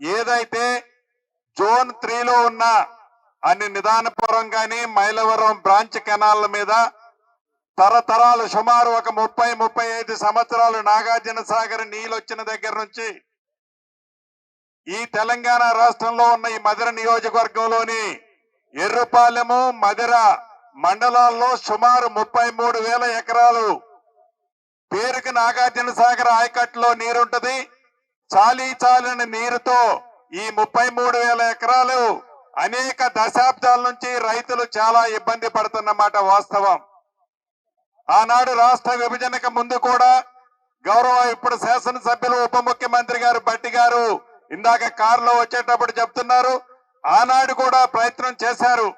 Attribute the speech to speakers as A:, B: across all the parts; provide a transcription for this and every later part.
A: ఏదైతే జోన్ త్రీలో ఉన్న అన్ని నిదానపురం కానీ మైలవరం బ్రాంచ్ కెనాల మీద తరతరాలు సుమారు ఒక ముప్పై ముప్పై ఐదు సంవత్సరాలు నాగార్జున సాగర్ నీళ్ళు వచ్చిన దగ్గర నుంచి ఈ తెలంగాణ రాష్ట్రంలో ఉన్న ఈ మధుర నియోజకవర్గంలోని ఎర్రుపాలెము మధుర మండలాల్లో సుమారు ముప్పై మూడు వేల ఎకరాలు పేరుకి నాగార్జున సాగర్ ఆయకట్టులో నీరుంటది. చాలీ చాలని నీరుతో ఈ ముప్పై మూడు వేల ఎకరాలు అనేక దశాబ్దాల నుంచి రైతులు చాలా ఇబ్బంది పడుతున్నమాట వాస్తవం. ఆనాడు రాష్ట్ర విభజనకు ముందు కూడా గౌరవ ఇప్పుడు శాసనసభ్యులు ఉప ముఖ్యమంత్రి గారు బట్టి గారు ఇందాక కారులో వచ్చేటప్పుడు చెప్తున్నారు. ఆనాడు కూడా ప్రయత్నం చేశారు.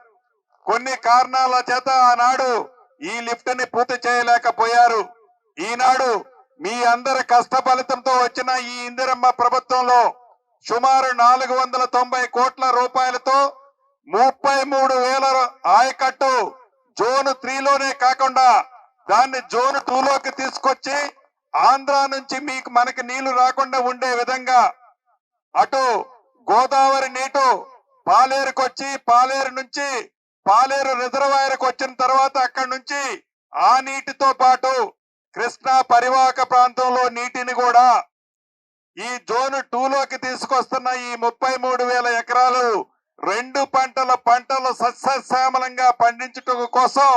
A: కొన్ని కారణాల చేత ఆనాడు ఈ లిఫ్ట్ని పూర్తి చేయలేకపోయారు. ఈనాడు మీ అందరి కష్ట ఫలితంతో వచ్చిన ఈ ఇందిరమ్మ ప్రభుత్వంలో సుమారు నాలుగు వందల తొంభై కోట్ల రూపాయలతో ముప్పై మూడు వేల ఆయకట్టు జోన్ త్రీలోనే కాకుండా దాన్ని జోన్ టూలోకి తీసుకొచ్చి ఆంధ్ర నుంచి మీకు మనకి నీళ్ళు రాకుండా ఉండే విధంగా అటు గోదావరి నీటు పాలేరుకు వచ్చి పాలేరు నుంచి పాలేరు రిజర్వాయర్కి వచ్చిన తర్వాత అక్కడి నుంచి ఆ నీటితో పాటు కృష్ణా పరివాహక ప్రాంతంలో నీటిని కూడా ఈ జోన్ టూలోకి తీసుకొస్తున్న ఈ ముప్పై మూడు వేల ఎకరాలు రెండు పంటల పంటలు సస్యశ్యామలంగా పండించుట కోసం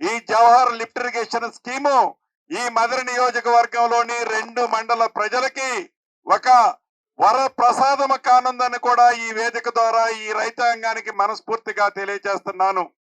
A: ఈ జవహర్ లిఫ్ట్ ఇరిగేషన్ స్కీము ఈ మధుర నియోజకవర్గంలోని రెండు మండల ప్రజలకి ఒక వర ప్రసాదము కానుందని కూడా ఈ వేదిక ద్వారా ఈ రైతాంగానికి మనస్ఫూర్తిగా తెలియజేస్తున్నాను.